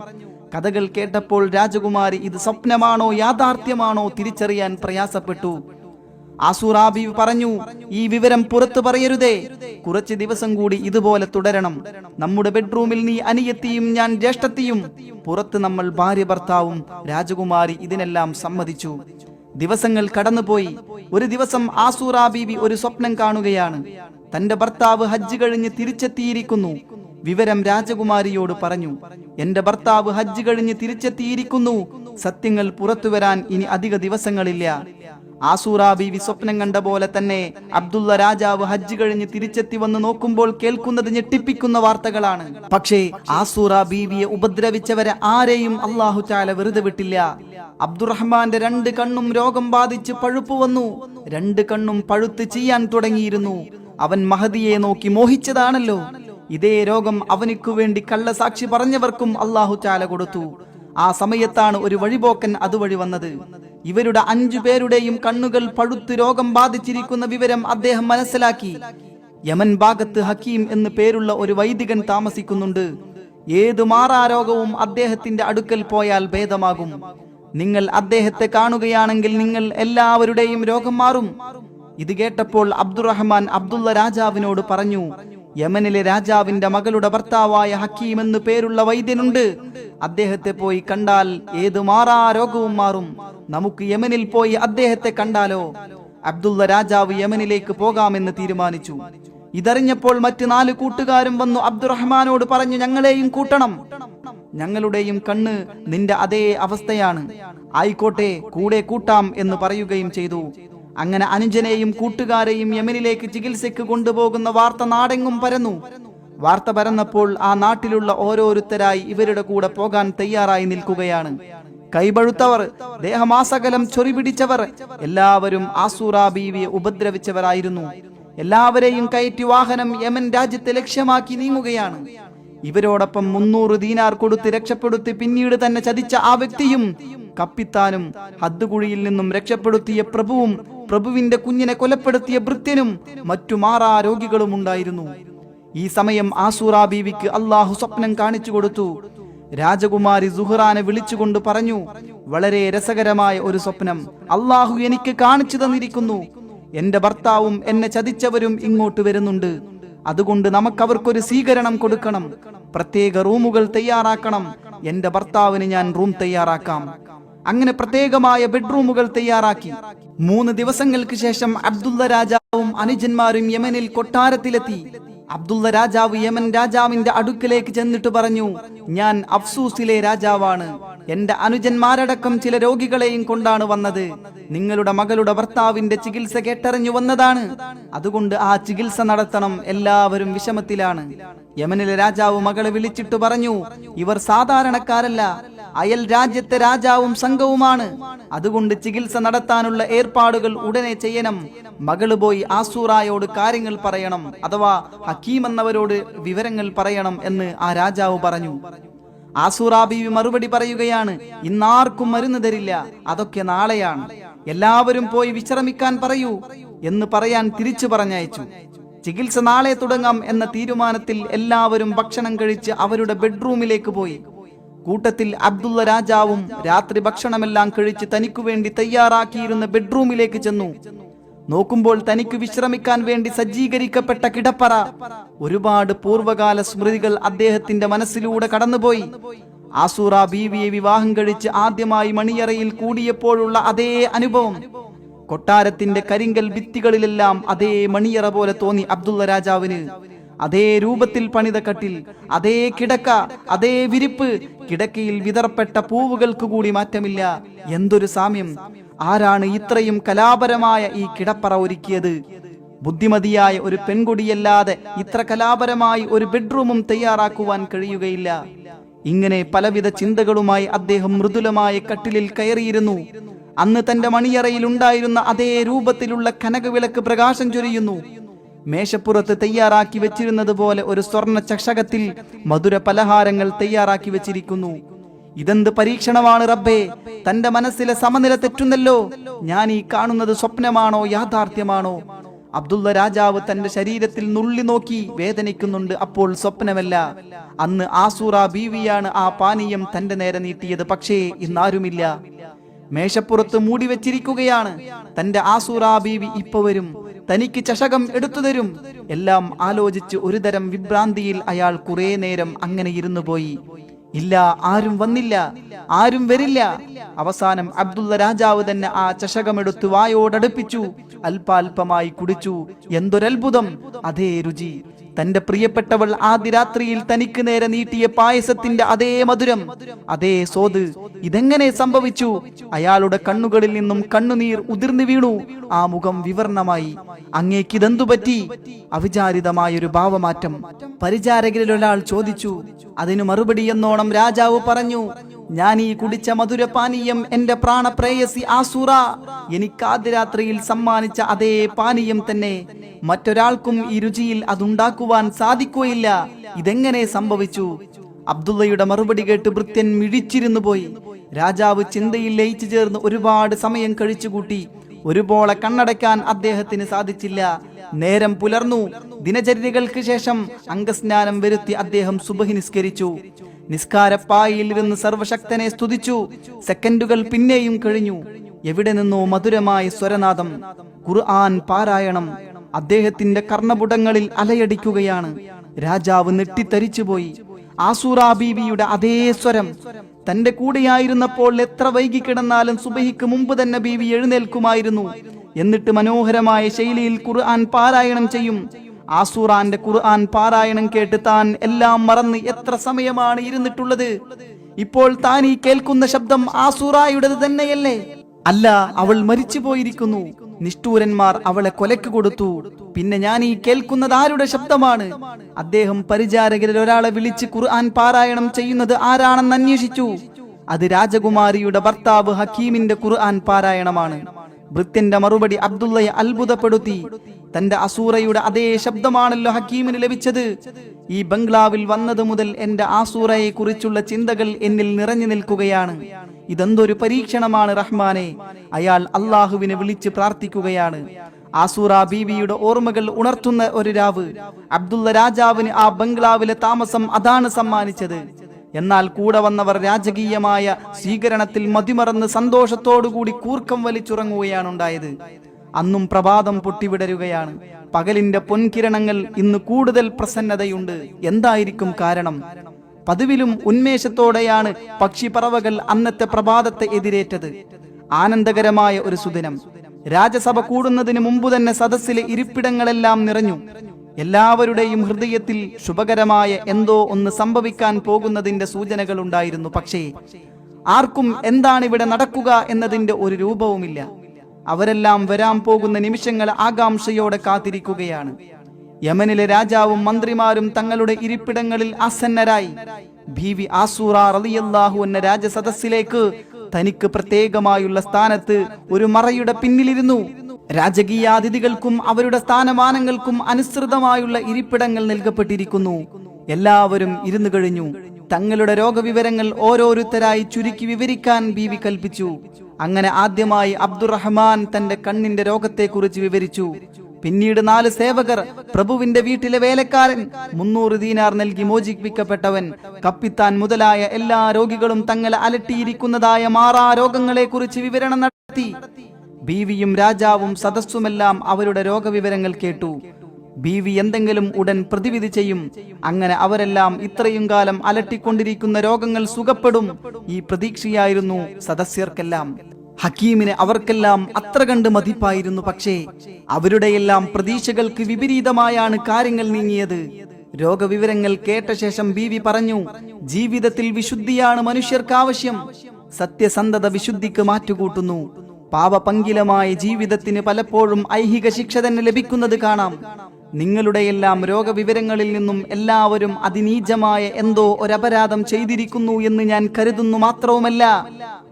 കഥകൾ കേട്ടപ്പോൾ രാജകുമാരി ഇത് സ്വപ്നമാണോ യാഥാർത്ഥ്യമാണോ? തിരിച്ചറിയാൻ പ്രയാസപ്പെട്ടു. ആസുറാബി പറഞ്ഞു ഈ വിവരം പുറത്തു പറയരുതേ. കുറച്ച് ദിവസം കൂടി ഇതുപോലെ തുടരണം. നമ്മുടെ ബെഡ്റൂമിൽ നീ അനിയത്തിയും ഞാൻ ജ്യേഷ്ഠത്തിയും പുറത്ത് നമ്മൾ ഭാര്യ ഭർത്താവും രാജകുമാരി ഇതിനെല്ലാം സമ്മതിച്ചു. ദിവസങ്ങൾ കടന്നുപോയി. ഒരു ദിവസം ആസൂറാ ബീവി ഒരു സ്വപ്നം കാണുകയാണ്. തന്റെ ഭർത്താവ് ഹജ്ജ് കഴിഞ്ഞ് തിരിച്ചെത്തിയിരിക്കുന്നു. വിവരം രാജകുമാരിയോട് പറഞ്ഞു എന്റെ ഭർത്താവ് ഹജ്ജ് കഴിഞ്ഞ് തിരിച്ചെത്തിയിരിക്കുന്നു. സത്യങ്ങൾ പുറത്തു വരാൻ ഇനി അധിക ദിവസങ്ങളില്ല. ആസൂറ ബീവി സ്വപ്നം കണ്ട പോലെ തന്നെ അബ്ദുള്ള രാജാവ് ഹജ്ജ് കഴിഞ്ഞ് തിരിച്ചെത്തി വന്ന് നോക്കുമ്പോൾ കേൾക്കുന്നത് ഞെട്ടിപ്പിക്കുന്ന വാർത്തകളാണ്. പക്ഷേ ആസൂറാ ബീവിയെ ഉപദ്രവിച്ചവരെ ആരെയും അള്ളാഹു ചാല വെറുതെ വിട്ടില്ല. അബ്ദുറഹ്മാന്റെ രണ്ട് കണ്ണും രോഗം ബാധിച്ച് പഴുപ്പ് വന്നു. രണ്ട് കണ്ണും പഴുത്ത് ചെയ്യാൻ തുടങ്ങിയിരുന്നു. അവൻ മഹദിയെ നോക്കി മോഹിച്ചതാണല്ലോ. ഇതേ രോഗം അവനിക്കു വേണ്ടി കള്ളസാക്ഷി പറഞ്ഞവർക്കും അള്ളാഹു ചാല കൊടുത്തു. ആ സമയത്താണ് ഒരു വഴിപോക്കൻ അതുവഴി വന്നത്. ഇവരുടെ അഞ്ചു പേരുടെയും കണ്ണുകൾ പഴുത്ത് രോഗം ബാധിച്ചിരിക്കുന്ന വിവരം അദ്ദേഹം മനസ്സിലാക്കി. യമൻ ഭാഗത്ത് ഹക്കീം എന്ന് പേരുള്ള ഒരു വൈദികൻ താമസിക്കുന്നുണ്ട്. ഏതു മാറാരോഗവും അദ്ദേഹത്തിന്റെ അടുക്കൽ പോയാൽ ഭേദമാകും. നിങ്ങൾ അദ്ദേഹത്തെ കാണുകയാണെങ്കിൽ നിങ്ങൾ എല്ലാവരുടെയും രോഗം മാറും. ഇത് കേട്ടപ്പോൾ അബ്ദുറഹ്മാൻ അബ്ദുള്ള രാജാവിനോട് പറഞ്ഞു യമനിലെ രാജാവിന്റെ മകളുടെ ഭർത്താവായ ഹക്കീം എന്ന് പേരുള്ള വൈദ്യനുണ്ട്. അദ്ദേഹത്തെ പോയി കണ്ടാൽ ഏത് മാറാ രോഗവും മാറും. നമുക്ക് യമനിൽ പോയി അദ്ദേഹത്തെ കണ്ടാലോ? അബ്ദുള്ള രാജാവ് യമനിലേക്ക് പോകാമെന്ന് തീരുമാനിച്ചു. ഇതറിഞ്ഞപ്പോൾ മറ്റു നാല് കൂട്ടുകാരും വന്നു അബ്ദുറഹ്മാനോട് പറഞ്ഞു ഞങ്ങളെയും കൂട്ടണം. ഞങ്ങളുടെയും കണ്ണ് നിന്റെ അതേ അവസ്ഥയാണ്. ആയിക്കോട്ടെ കൂടെ കൂട്ടാം എന്ന് പറയുകയും ചെയ്തു. അങ്ങനെ അനുജനെയും കൂട്ടുകാരെയും യമനിലേക്ക് ചികിത്സയ്ക്ക് കൊണ്ടുപോകുന്ന വാർത്ത നാടെങ്ങും പരന്നു. വാർത്ത പരന്നപ്പോൾ ആ നാട്ടിലുള്ള ഓരോരുത്തരായി ഇവരുടെ കൂടെ പോകാൻ തയ്യാറായി നിൽക്കുകയാണ്. കൈപഴുത്തവർ ദേഹമാസകലം ചൊറി പിടിച്ചവർ എല്ലാവരും ആസൂറ ബീവിയെ ഉപദ്രവിച്ചവരായിരുന്നു. എല്ലാവരെയും കയറ്റി വാഹനം യമൻ രാജ്യത്തെ ലക്ഷ്യമാക്കി നീങ്ങുകയാണ്. ഇവരോടൊപ്പം മുന്നൂറ് ദീനാർ കൊടുത്ത് രക്ഷപ്പെടുത്തി പിന്നീട് തന്നെ ചതിച്ച ആ വ്യക്തിയും കപ്പിത്താനും ഹദ്ദുകുഴിയിൽ നിന്നും രക്ഷപ്പെടുത്തിയ പ്രഭുവും പ്രഭുവിന്റെ കുഞ്ഞിനെ കൊലപ്പെടുത്തിയ ഭൃത്യനും മറ്റു മാറാ രോഗികളും ഉണ്ടായിരുന്നു. ഈ സമയം ആസൂറ ബീവിക്ക് അള്ളാഹു സ്വപ്നം കാണിച്ചു കൊടുത്തു. രാജകുമാരി സുഹ്റാനെ വിളിച്ചുകൊണ്ട് പറഞ്ഞു വളരെ രസകരമായ ഒരു സ്വപ്നം. അള്ളാഹു എനിക്ക് കാണിച്ചു തന്നിരിക്കുന്നു. എന്റെ ഭർത്താവും എന്നെ ചതിച്ചവരും ഇങ്ങോട്ട് വരുന്നുണ്ട്. അതുകൊണ്ട് നമുക്കവർക്കൊരു സ്വീകരണം കൊടുക്കണം. പ്രത്യേക റൂമുകൾ തയ്യാറാക്കണം. എന്റെ ഭർത്താവിന് ഞാൻ റൂം തയ്യാറാക്കാം. അങ്ങനെ പ്രത്യേകമായ ബെഡ്റൂമുകൾ തയ്യാറാക്കി. മൂന്ന് ദിവസങ്ങൾക്ക് ശേഷം അബ്ദുള്ള രാജാവും അനുജന്മാരും യമനിൽ കൊട്ടാരത്തിലെത്തി. അബ്ദുള്ള രാജാവ് യമൻ രാജാവിന്റെ അടുക്കിലേക്ക് ചെന്നിട്ട് പറഞ്ഞു ഞാൻ അഫ്സൂസിലെ രാജാവാണ്. എന്റെ അനുജന്മാരടക്കം ചില രോഗികളെയും കൊണ്ടാണ് വന്നത്. നിങ്ങളുടെ മകളുടെ ഭർത്താവിന്റെ ചികിത്സ കേട്ടറിഞ്ഞു വന്നതാണ്. അതുകൊണ്ട് ആ ചികിത്സ നടത്തണം എല്ലാവരും വിഷമത്തിലാണ്. യമനിലെ രാജാവ് മകളെ വിളിച്ചിട്ട് പറഞ്ഞു ഇവർ സാധാരണക്കാരല്ല അയൽ രാജ്യത്തെ രാജാവും സംഘവുമാണ്. അതുകൊണ്ട് ചികിത്സ നടത്താനുള്ള ഏർപ്പാടുകൾ ഉടനെ ചെയ്യണം. മകൾ പോയി ആസൂറായോട് കാര്യങ്ങൾ പറയണം അഥവാ ഹക്കീം എന്നവരോട് വിവരങ്ങൾ പറയണം എന്ന് ആ രാജാവ് പറഞ്ഞു. ആസൂറ മറുപടി പറയുകയാണ് ഇന്നാർക്കും മരുന്ന് തരില്ല അതൊക്കെ നാളെയാണ്. എല്ലാവരും പോയി വിശ്രമിക്കാൻ പറയൂ എന്ന് പറയാൻ തിരിച്ചു പറഞ്ഞയച്ചു. ചികിത്സ നാളെ തുടങ്ങാം എന്ന തീരുമാനത്തിൽ എല്ലാവരും ഭക്ഷണം കഴിച്ച് അവരുടെ ബെഡ്റൂമിലേക്ക് പോയി. കൂട്ടത്തിൽ അബ്ദുള്ള രാജാവും രാത്രി ഭക്ഷണമെല്ലാം കഴിച്ച് തനിക്കു വേണ്ടി തയ്യാറാക്കിയിരുന്ന ബെഡ്റൂമിലേക്ക് ചെന്നു. നോക്കുമ്പോൾ തനിക്ക് വിശ്രമിക്കാൻ വേണ്ടി സജ്ജീകരിക്കപ്പെട്ട കിടപ്പറ. ഒരുപാട് പൂർവകാല സ്മൃതികൾ അദ്ദേഹത്തിന്റെ മനസ്സിലൂടെ കടന്നുപോയി. ആസൂറ ബീവിയെ വിവാഹം കഴിച്ച് ആദ്യമായി മണിയറയിൽ കൂടിയപ്പോഴുള്ള അതേ അനുഭവം. കൊട്ടാരത്തിന്റെ കരിങ്കൽ ഭിത്തികളിലെല്ലാം അതേ മണിയറ പോലെ തോന്നി അബ്ദുള്ള രാജാവിന്. അതേ രൂപത്തിൽ പണിത കട്ടിൽ അതേ കിടക്ക അതേ വിരിപ്പ് കിടക്കയിൽ വിതർപ്പെട്ട പൂവുകൾക്ക് കൂടി മാറ്റമില്ല. എന്തൊരു സാമ്യം. ആരാണ് ഇത്രയും കലാപരമായ ഈ കിടപ്പറ ഒരുക്കിയത്? ബുദ്ധിമതിയായ ഒരു പെൺകുടിയല്ലാതെ ഇത്ര കലാപരമായി ഒരു ബെഡ്റൂമും തയ്യാറാക്കുവാൻ കഴിയുകയില്ല. ഇങ്ങനെ പലവിധ ചിന്തകളുമായി അദ്ദേഹം മൃദുലമായ കട്ടിലിൽ കയറിയിരുന്നു. അന്ന് തന്റെ മണിയറയിൽ ഉണ്ടായിരുന്ന അതേ രൂപത്തിലുള്ള കനകവിളക്ക് പ്രകാശം ചൊരിയുന്നു. മേശപ്പുറത്ത് തയ്യാറാക്കി വെച്ചിരുന്നത് പോലെ ഒരു സ്വർണ ചഷകത്തിൽ മധുര പലഹാരങ്ങൾ തയ്യാറാക്കി വെച്ചിരിക്കുന്നു. ഇതെന്ത് പരീക്ഷണമാണ് റബ്ബേ? തന്റെ മനസ്സിലെ സമനില തെറ്റുന്നല്ലോ. ഞാൻ ഈ കാണുന്നത് സ്വപ്നമാണോ യാഥാർത്ഥ്യമാണോ? അബ്ദുള്ള രാജാവ് തന്റെ ശരീരത്തിൽ നുള്ളി നോക്കി വേദനിക്കുന്നുണ്ട് അപ്പോൾ സ്വപ്നമല്ല. അന്ന് ആസൂറ ബീവിയാണ് ആ പാനീയം തന്റെ നേരെ നീട്ടിയത് പക്ഷേ ഇന്നാരുമില്ല. മേശപ്പുറത്ത് മൂടി വെച്ചിരിക്കുകയാണ്. തന്റെ ആസൂറാ ബീവി ഇപ്പൊ വരും. തനിക്ക് ചഷകം എടുത്തു തരും. എല്ലാം ആലോചിച്ച് ഒരു തരം വിഭ്രാന്തിയിൽ അയാൾ കുറെ നേരം അങ്ങനെ ഇരുന്നു പോയി. ഇല്ല ആരും വന്നില്ല. ആരും വരില്ല. അവസാനം അബ്ദുള്ള രാജാവ് തന്നെ ആ ചഷകമെടുത്ത് വായോടടുപ്പിച്ചു. അല്പാൽപമായി കുടിച്ചു. എന്തൊരത്ഭുതം. അതേ രുചി. തന്റെ പ്രിയപ്പെട്ടവൾ ആദ്യ രാത്രിയിൽ തനിക്ക് നേരെ നീട്ടിയ പായസത്തിന്റെ അതേ മധുരം. അതേ സോത്. ഇതെങ്ങനെ സംഭവിച്ചു? അയാളുടെ കണ്ണുകളിൽ നിന്നും കണ്ണുനീർ ഉതിർന്നു വീണു. ആ മുഖം വിവർണമായി. അങ്ങേക്കിതെന്തു പറ്റി? അവിചാരിതമായൊരു ഭാവമാറ്റം. പരിചാരകരിൽ ഒരാൾ ചോദിച്ചു അതിനു മറുപടി എന്നോണം രാജാവ് പറഞ്ഞു. ഞാൻ ഈ കുടിച്ച മധുരപാനീയം എന്റെ പ്രാണപ്രേയസി ആസൂറ. എനിക്ക് ആദ്യ രാത്രിയിൽ സമ്മാനിച്ച അതേ പാനീയം തന്നെ മറ്റൊരാൾക്കും ഈ രുചിയിൽ അതുണ്ടാക്കുവാൻ സാധിക്കുകയില്ല. ഇതെങ്ങനെ സംഭവിച്ചു? അബ്ദുള്ളയുടെ മറുപടി കേട്ട് ഭൃത്യൻ മിഴിച്ചിരുന്നു പോയി. രാജാവ് ചിന്തയിൽ ലയിച്ചു ചേർന്ന് ഒരുപാട് സമയം കഴിച്ചുകൂട്ടി. ഒരുപോലെ കണ്ണടയ്ക്കാൻ അദ്ദേഹത്തിന് സാധിച്ചില്ല. നേരം പുലർന്നു. ദിനചര്യകൾക്ക് ശേഷം അംഗസ്നാനം വരുത്തി അദ്ദേഹം സുബഹി നിസ്കരിച്ചു. നിസ്കാരപ്പായിൽ ഇരുന്ന് സർവശക്തനെ സ്തുതിച്ചു. സെക്കൻഡുകൾ പിന്നെയും കഴിഞ്ഞു. എവിടെ നിന്നോ മധുരമായ സ്വരനാദം. ഖുർആൻ പാരായണം. അദ്ദേഹത്തിന്റെ കർണപുടങ്ങളിൽ അലയടിക്കുകയാണ്. രാജാവ് നെട്ടിത്തരിച്ചുപോയി. ആസൂറാ ബീവിയുടെ അതേ സ്വരം. തന്റെ കൂടെയായിരുന്നപ്പോൾ എത്ര വൈകി കിടന്നാലും സുബഹിക്ക് മുമ്പ് തന്നെ ബീവി എഴുന്നേൽക്കുമായിരുന്നു. എന്നിട്ട് മനോഹരമായ ശൈലിയിൽ ഖുർആൻ പാരായണം ചെയ്യും. ആസൂറാന്റെ ഖുർആൻ പാരായണം കേട്ട് താൻ എല്ലാം മറന്ന് എത്ര സമയമാണ് ഇരുന്നിട്ടുള്ളത്? ഇപ്പോൾ താൻ ഈ കേൾക്കുന്ന ശബ്ദം ആസൂറായുടേത് തന്നെയല്ലേ? അല്ല അവൾ മരിച്ചു പോയിരിക്കുന്നു. നിഷ്ഠൂരന്മാർ അവളെ കൊലക്ക് കൊടുത്തു. പിന്നെ ഞാൻ ഈ കേൾക്കുന്നത് ആരുടെ ശബ്ദമാണ്? അദ്ദേഹം പരിചാരകരിൽ ഒരാളെ വിളിച്ച് ഖുർആൻ പാരായണം ചെയ്യുന്നത് ആരാണെന്ന് അന്വേഷിച്ചു. അത് രാജകുമാരിയുടെ ഭർത്താവ് ഹക്കീമിന്റെ ഖുർആൻ പാരായണമാണ്. ഭൃത്യന്റെ മറുപടി അബ്ദുള്ളയെ അത്ഭുതപ്പെടുത്തി. തന്റെ അസൂറയുടെ അതേ ശബ്ദമാണല്ലോ ഹക്കീമിന് ലഭിച്ചത്. ഈ ബംഗ്ലാവിൽ വന്നത് മുതൽ എന്റെ ആസൂറയെ കുറിച്ചുള്ള ചിന്തകൾ എന്നിൽ നിറഞ്ഞു നിൽക്കുകയാണ്. ഇതെന്തൊരു പരീക്ഷണമാണ് റഹ്മാനെ. അയാൾ അള്ളാഹുവിനെ വിളിച്ച് പ്രാർത്ഥിക്കുകയാണ്. ആസൂറ ബീവിയുടെ ഓർമ്മകൾ ഉണർത്തുന്ന ഒരു രാവ്. അബ്ദുള്ള രാജാവിന് ആ ബംഗ്ലാവിലെ താമസം അതാണ് സമ്മാനിച്ചത്. എന്നാൽ കൂടെ വന്നവർ രാജകീയമായ സ്വീകരണത്തിൽ മതിമറന്ന് സന്തോഷത്തോടുകൂടി കൂർക്കം വലിച്ചുറങ്ങുകയാണ് ഉണ്ടായത് അന്നും പ്രഭാതം പൊട്ടിവിടരുകയാണ്. പകലിന്റെ പൊൻകിരണങ്ങൾ ഇന്ന് കൂടുതൽ പ്രസന്നതയുണ്ട്. എന്തായിരിക്കും കാരണം? പതിവിലും ഉന്മേഷത്തോടെയാണ് പക്ഷിപ്പറവകൾ അന്നത്തെ പ്രഭാതത്തെ എതിരേറ്റത്. ആനന്ദകരമായ ഒരു സുദിനം. രാജസഭ കൂടുന്നതിന് മുമ്പ് തന്നെ സദസ്സിലെ ഇരിപ്പിടങ്ങളെല്ലാം നിറഞ്ഞു. എല്ലാവരുടെയും ഹൃദയത്തിൽ ശുഭകരമായ എന്തോ ഒന്ന് സംഭവിക്കാൻ പോകുന്നതിന്റെ സൂചനകൾ ഉണ്ടായിരുന്നു. പക്ഷേ ആർക്കും എന്താണ് ഇവിടെ നടക്കുക എന്നതിന്റെ ഒരു രൂപവുമില്ല. അവരെല്ലാം വരാൻ പോകുന്ന നിമിഷങ്ങൾ ആകാംക്ഷയോടെ കാത്തിരിക്കുകയാണ്. യമനിലെ രാജാവും മന്ത്രിമാരും തങ്ങളുടെ ഇരിപ്പിടങ്ങളിൽ ആസന്നരായി. ഭീവി ആസൂറ റളിയല്ലാഹു എന്ന രാജസദസ്സിലേക്ക് തനിക്ക് പ്രത്യേകമായുള്ള സ്ഥാനത്ത് ഒരു മറയുടെ പിന്നിലിരുന്നു. രാജകീയാതിഥികൾക്കും അവരുടെ സ്ഥാനമാനങ്ങൾക്കും അനുസൃതമായുള്ള ഇരിപ്പിടങ്ങൾ നൽകപ്പെട്ടിരിക്കുന്നു. എല്ലാവരും ഇരുന്നു കഴിഞ്ഞു. തങ്ങളുടെ രോഗവിവരങ്ങൾ ഓരോരുത്തരായി ചുരുക്കി വിവരിക്കാൻ ബീവി കൽപ്പിച്ചു. അങ്ങനെ ആദ്യമായി അബ്ദുറഹ്മാൻ തന്റെ കണ്ണിന്റെ രോഗത്തെക്കുറിച്ച് വിവരിച്ചു. പിന്നീട് നാല് സേവകർ പ്രഭുവിന്റെ വീട്ടിലെ വേലക്കാരൻ മുന്നൂറ് ദീനാർ നൽകി മോചിപ്പിക്കപ്പെട്ടവൻ കപ്പിത്താൻ മുതലായ എല്ലാ രോഗികളും തങ്ങളെ അലട്ടിയിരിക്കുന്നതായ മാറാ രോഗങ്ങളെ കുറിച്ച് വിവരണം നടത്തി. ബീവിയും രാജാവും സദസ്സുമെല്ലാം അവരുടെ രോഗവിവരങ്ങൾ കേട്ടു. ബീവി എന്തെങ്കിലും ഉടൻ പ്രതിവിധി ചെയ്യും. അങ്ങനെ അവരെല്ലാം ഇത്രയും കാലം അലട്ടിക്കൊണ്ടിരിക്കുന്ന രോഗങ്ങൾ സുഖപ്പെടും ഈ പ്രതീക്ഷയായിരുന്നു സദസ്യർക്കെല്ലാം. ഹക്കീമിന് അവർക്കെല്ലാം അത്ര കണ്ട് മതിപ്പായിരുന്നു പക്ഷേ അവരുടെയെല്ലാം പ്രതീക്ഷകൾക്ക് വിപരീതമായാണ് കാര്യങ്ങൾ നീങ്ങിയത്. രോഗവിവരങ്ങൾ കേട്ട ശേഷം ബീവി പറഞ്ഞു ജീവിതത്തിൽ വിശുദ്ധിയാണ് മനുഷ്യർക്ക് ആവശ്യം സത്യസന്ധത വിശുദ്ധിക്ക് മാറ്റുകൂട്ടുന്നു. പാപപങ്കിലമായ ജീവിതത്തിന് പലപ്പോഴും ഐഹിക ശിക്ഷ തന്നെ ലഭിക്കുന്നത് കാണാം. നിങ്ങളുടെ എല്ലാം രോഗവിവരങ്ങളിൽ നിന്നും എല്ലാവരും അതിനീചമായ എന്തോ ഒരപരാധം ചെയ്തിരിക്കുന്നു എന്ന് ഞാൻ കരുതുന്നു മാത്രവുമല്ല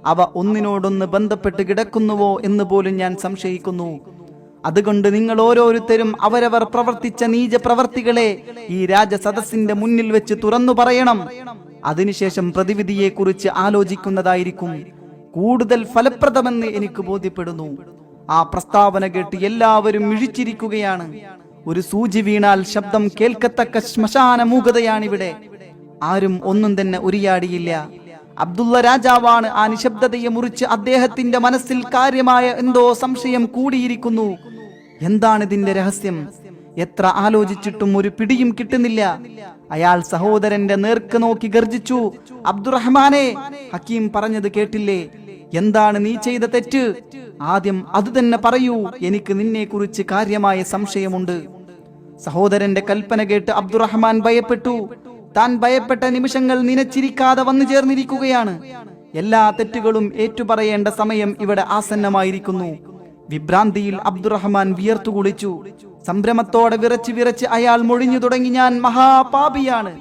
അവ ഒന്നിനോടൊന്ന് ബന്ധപ്പെട്ട് കിടക്കുന്നുവോ എന്ന് പോലും ഞാൻ സംശയിക്കുന്നു. അതുകൊണ്ട് നിങ്ങൾ ഓരോരുത്തരും അവരവർ പ്രവർത്തിച്ച നീച പ്രവർത്തികളെ ഈ രാജസദസ്സിന്റെ മുന്നിൽ വെച്ച് തുറന്നു പറയണം. അതിനുശേഷം പ്രതിവിധിയെക്കുറിച്ച് ആലോചിക്കുന്നതായിരിക്കും. കൂടുതൽ ഫലപ്രദമെന്ന് എനിക്ക് ബോധ്യപ്പെടുന്നു. ആ പ്രസ്താവന കേട്ട് എല്ലാവരും മിഴിച്ചിരിക്കുകയാണ്. ഒരു സൂചി വീണാൽ ശബ്ദം കേൾക്കത്തക്ക ശ്മശാന മൂകതയാണിവിടെ ആരും ഒന്നും തന്നെ ഉരിയാടിയില്ല. അബ്ദുള്ള രാജാവാണ് ആ നിശബ്ദതയെ മുറിച്ച് അദ്ദേഹത്തിന്റെ മനസ്സിൽ കാര്യമായ എന്തോ സംശയം കൂടിയിരിക്കുന്നു. എന്താണ് ഇതിന്റെ രഹസ്യം? എത്ര ആലോചിച്ചിട്ടും ഒരു പിടിയും കിട്ടുന്നില്ല. അയാൾ സഹോദരന്റെ നേർക്ക് നോക്കി ഗർജിച്ചു അബ്ദുറഹ്മാനെ ഹക്കീം പറഞ്ഞത് കേട്ടില്ലേ? എന്താണ് നീ ചെയ്ത തെറ്റ്? ആദ്യം അത് തന്നെ പറയൂ. എനിക്ക് നിന്നെ കുറിച്ച് കാര്യമായ സംശയമുണ്ട്. സഹോദരന്റെ കൽപ്പന കേട്ട് അബ്ദുറഹ്മാൻ ഭയപ്പെട്ടു. താൻ ഭയപ്പെട്ട നിമിഷങ്ങൾ നിനച്ചിരിക്കാതെ വന്നു ചേർന്നിരിക്കുകയാണ്. എല്ലാ തെറ്റുകളും ഏറ്റുപറയേണ്ട സമയം ഇവിടെ ആസന്നമായിരിക്കുന്നു. വിഭ്രാന്തിയിൽ അബ്ദുറഹ്മാൻ വിയർത്തു കുളിച്ചു. സംഭ്രമത്തോടെ വിറച്ച് വിറച്ച് അയാൾ മൊഴിഞ്ഞു തുടങ്ങി ഞാൻ മഹാപാപിയാണ്.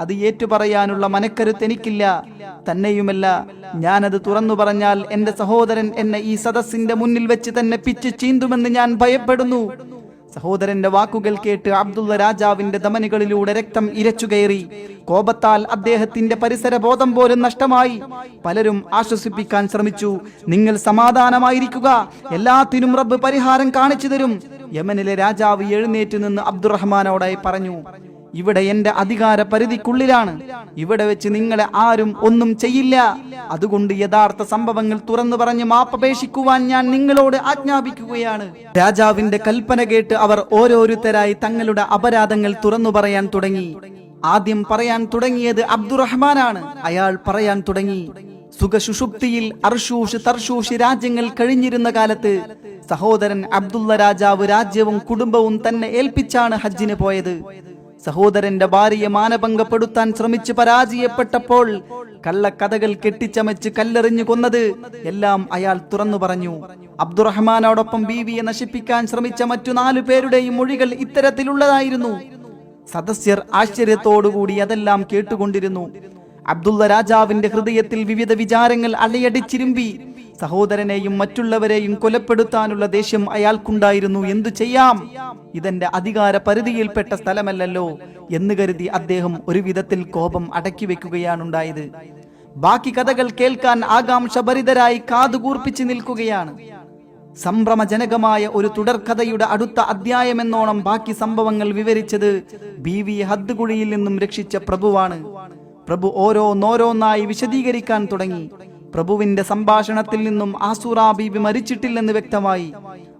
അത് ഏറ്റുപറയാനുള്ള മനക്കരുത്ത് എനിക്കില്ല. തന്നെയുമല്ല ഞാനത് തുറന്നു പറഞ്ഞാൽ എന്റെ സഹോദരൻ എന്നെ ഈ സദസ്സിന്റെ മുന്നിൽ വെച്ച് തന്നെ പിച്ച് ചീന്തുമെന്ന് ഞാൻ ഭയപ്പെടുന്നു. സഹോദരന്റെ വാക്കുകൾ കേട്ട് അബ്ദുള്ള രാജാവിന്റെ ദമനികളിലൂടെ രക്തം ഇരച്ചു കയറി. കോപത്താൽ അദ്ദേഹത്തിന്റെ പരിസര ബോധം പോലും നഷ്ടമായി. പലരും ആശ്വസിപ്പിക്കാൻ ശ്രമിച്ചു. നിങ്ങൾ സമാധാനമായിരിക്കുക. എല്ലാത്തിനും റബ്ബ് പരിഹാരം കാണിച്ചു തരും. യമനിലെ രാജാവ് എഴുന്നേറ്റ് നിന്ന് അബ്ദുറഹ്മാനോടായി പറഞ്ഞു ഇവിടെ എന്റെ അധികാര പരിധിക്കുള്ളിലാണ് ഇവിടെ വെച്ച് നിങ്ങളെ ആരും ഒന്നും ചെയ്യില്ല. അതുകൊണ്ട് യഥാർത്ഥ സംഭവങ്ങൾ തുറന്നു പറഞ്ഞ് മാപ്പപേക്ഷിക്കുവാൻ ഞാൻ നിങ്ങളോട് ആജ്ഞാപിക്കുകയാണ്. രാജാവിന്റെ കൽപ്പന കേട്ട് അവർ ഓരോരുത്തരായി തങ്ങളുടെ അപരാധങ്ങൾ തുറന്നു പറയാൻ തുടങ്ങി. ആദ്യം പറയാൻ തുടങ്ങിയത് അബ്ദുറഹ്മാനാണ്. അയാൾ പറയാൻ തുടങ്ങി. സുഖശുഷുപ്തിയിൽ അർഷൂഷ് തർഷൂഷ് രാജ്യങ്ങൾ കഴിഞ്ഞിരുന്ന കാലത്ത് സഹോദരൻ അബ്ദുള്ള രാജാവ് രാജ്യവും കുടുംബവും തന്നെ ഏൽപ്പിച്ചാണ് ഹജ്ജിന് പോയത്. സഹോദരന്റെ ഭാര്യയെ മാനഭംഗപ്പെടുത്താൻ ശ്രമിച്ച് പരാജയപ്പെട്ടപ്പോൾ കള്ളക്കഥകൾ കെട്ടിച്ചമച്ച് കല്ലെറിഞ്ഞു കൊന്നത് എല്ലാം അയാൾ തുറന്നു പറഞ്ഞു. അബ്ദുറഹ്മാനോടൊപ്പം ബീവിയെ നശിപ്പിക്കാൻ ശ്രമിച്ച മറ്റു നാലു പേരുടെയും മൊഴികൾ ഇത്തരത്തിലുള്ളതായിരുന്നു. സദസ്യർ ആശ്ചര്യത്തോടുകൂടി അതെല്ലാം കേട്ടുകൊണ്ടിരുന്നു. അബ്ദുള്ള രാജാവിന്റെ ഹൃദയത്തിൽ വിവിധ വിചാരങ്ങൾ അലയടിച്ചിരുമ്പി സഹോദരനെയും മറ്റുള്ളവരെയും കൊലപ്പെടുത്താനുള്ള ദേഷ്യം അയാൾക്കുണ്ടായിരുന്നു. എന്തു ചെയ്യാം? ഇതെന്റെ അധികാര പരിധിയിൽപ്പെട്ട സ്ഥലമല്ലല്ലോ എന്ന് കരുതി അദ്ദേഹം ഒരു വിധത്തിൽ കോപം അടക്കി വെക്കുകയാണുണ്ടായത്. ബാക്കി കഥകൾ കേൾക്കാൻ ആകാംക്ഷഭരിതരായി കാതുകൂർപ്പിച്ച് നിൽക്കുകയാണ്. സംഭ്രമജനകമായ ഒരു തുടർക്കഥയുടെ അടുത്ത അധ്യായമെന്നോണം ബാക്കി സംഭവങ്ങൾ വിവരിച്ചത് ബി വി ഹദ്ദുകുഴിയിൽ നിന്നും രക്ഷിച്ച പ്രഭുവാണ്. പ്രഭു ഓരോന്നോരോന്നായി വിശദീകരിക്കാൻ തുടങ്ങി. പ്രഭുവിന്റെ സംഭാഷണത്തിൽ നിന്നും ആസുറാ ബീബി മരിച്ചിട്ടില്ലെന്ന് വ്യക്തമായി.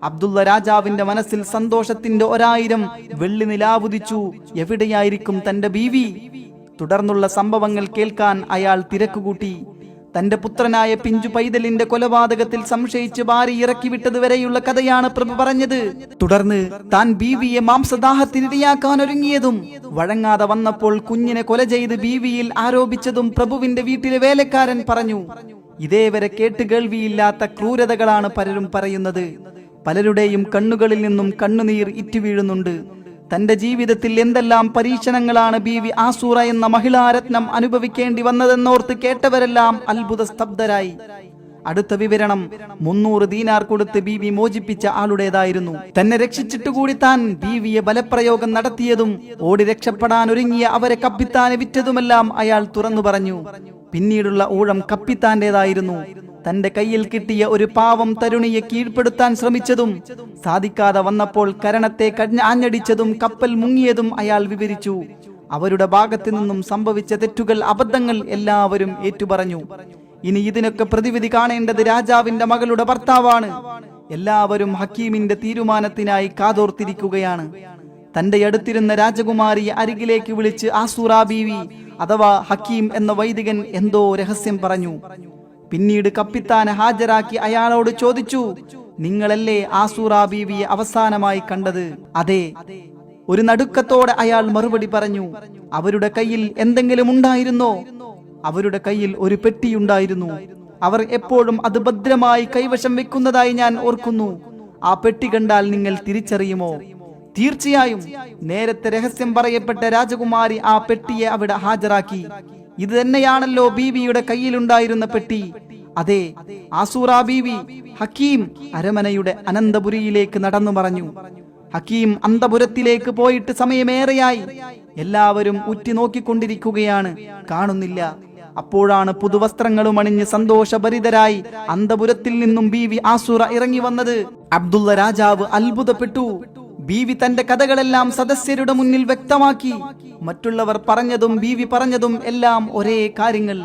അബ്ദുള്ള രാജാവിന്റെ മനസ്സിൽ സന്തോഷത്തിന്റെ ഒരായിരം വെള്ളി നിലാവുദിച്ചു എവിടെയായിരിക്കും തന്റെ ബീവി? തുടർന്നുള്ള സംഭവങ്ങൾ കേൾക്കാൻ അയാൾ തിരക്കുകൂട്ടി. തന്റെ പുത്രനായ പിഞ്ചു പൈതലിന്റെ കൊലപാതകത്തിൽ സംശയിച്ച് ഭാര്യ ഇറക്കി വിട്ടത് വരെയുള്ള കഥയാണ് പ്രഭു പറഞ്ഞത്. തുടർന്ന് താൻ ബീവിയെ മാംസദാഹത്തിനിരയാക്കാൻ ഒരുങ്ങിയതും വഴങ്ങാതെ വന്നപ്പോൾ കുഞ്ഞിനെ കൊല ചെയ്ത് ബീവിയിൽ ആരോപിച്ചതും പ്രഭുവിന്റെ വീട്ടിലെ വേലക്കാരൻ പറഞ്ഞു. ഇതേവരെ കേട്ട് കേൾവിയില്ലാത്ത ക്രൂരതകളാണ് പലരും പറയുന്നത്. പലരുടെയും കണ്ണുകളിൽ നിന്നും കണ്ണുനീർ ഇറ്റുവീഴുന്നുണ്ട്. തന്റെ ജീവിതത്തിൽ എന്തെല്ലാം പരീക്ഷണങ്ങളാണ് ബി വി ആസൂറ എന്ന മഹിളാരത്നം അനുഭവിക്കേണ്ടി വന്നതെന്നോർത്ത് കേട്ടവരെല്ലാം അത്ഭുത സ്തബ്ധരായി അടുത്ത വിവരണം മുന്നൂറ് ദീനാർ കൊടുത്ത് ബി വി മോചിപ്പിച്ച ആളുടേതായിരുന്നു. തന്നെ രക്ഷിച്ചിട്ട് കൂടി താൻ ബി വിയെ ബലപ്രയോഗം നടത്തിയതും ഓടി രക്ഷപ്പെടാൻ ഒരുങ്ങിയ അവരെ കപ്പിത്താനെ വിറ്റതുമെല്ലാം അയാൾ തുറന്നു പറഞ്ഞു. പിന്നീടുള്ള ഊഴം കപ്പിത്താന്റേതായിരുന്നു. തന്റെ കയ്യിൽ കിട്ടിയ ഒരു പാവം തരുണിയെ കീഴ്പ്പെടുത്താൻ ശ്രമിച്ചതും സാധിക്കാതെ വന്നപ്പോൾ കരണത്തെ ആഞ്ഞടിച്ചതും കപ്പൽ മുങ്ങിയതും അയാൾ വിവരിച്ചു. അവരുടെ ഭാഗത്തു നിന്നും സംഭവിച്ച തെറ്റുകൾ അബദ്ധങ്ങൾ എല്ലാവരും ഏറ്റുപറഞ്ഞു. ഇനി ഇതിനൊക്കെ പ്രതിവിധി കാണേണ്ടത് രാജാവിന്റെ മകളുടെ ഭർത്താവാണ്. എല്ലാവരും ഹക്കീമിന്റെ തീരുമാനത്തിനായി കാതോർത്തിരിക്കുകയാണ്. തന്റെ അടുത്തിരുന്ന രാജകുമാരിയെ അരികിലേക്ക് വിളിച്ച് ആസൂറ ബീവി അഥവാ ഹക്കീം എന്ന വൈദികൻ എന്തോ രഹസ്യം പറഞ്ഞു. പിന്നീട് കപ്പിത്താനെ ഹാജരാക്കി അയാളോട് ചോദിച്ചു നിങ്ങളല്ലേ ആസൂറ ബീവിയെ അവസാനമായി കണ്ടത്? അതെ. ഒരു നടുക്കത്തോടെ അയാൾ മറുപടി പറഞ്ഞു അവരുടെ കയ്യിൽ എന്തെങ്കിലും ഉണ്ടായിരുന്നോ? അവരുടെ കയ്യിൽ ഒരു പെട്ടിയുണ്ടായിരുന്നു അവർ എപ്പോഴും അത് ഭദ്രമായി കൈവശം വെക്കുന്നതായി ഞാൻ ഓർക്കുന്നു. ആ പെട്ടി കണ്ടാൽ നിങ്ങൾ തിരിച്ചറിയുമോ? തീർച്ചയായും. നേരത്തെ രഹസ്യം പറയപ്പെട്ട രാജകുമാരി ആ പെട്ടിയെ അവിടെ ഹാജരാക്കി. ഇത് തന്നെയാണല്ലോ ബീവിയുടെ കയ്യിലുണ്ടായിരുന്ന പെട്ടി. അതെ ആസൂറ ബീവി ഹക്കീം അരമനയുടെ അനന്തപുരിയിലേക്ക് നടന്നു പറഞ്ഞു. ഹക്കീം അന്തപുരത്തിലേക്ക് പോയിട്ട് സമയമേറെയായി. എല്ലാവരും ഉറ്റി നോക്കിക്കൊണ്ടിരിക്കുകയാണ്. കാണുന്നില്ല. അപ്പോഴാണ് പുതുവസ്ത്രങ്ങളും അണിഞ്ഞ് സന്തോഷഭരിതരായി അന്തപുരത്തിൽ നിന്നും ബീവി ആസുറ ഇറങ്ങി വന്നത്. അബ്ദുള്ള രാജാവ് അത്ഭുതപ്പെട്ടു. ബീവി തന്റെ കഥകളെല്ലാം സദസ്യരുടെ മുന്നിൽ വ്യക്തമാക്കി. മറ്റുള്ളവർ പറഞ്ഞതും ബീവി പറഞ്ഞതും എല്ലാം ഒരേ കാര്യങ്ങൾ.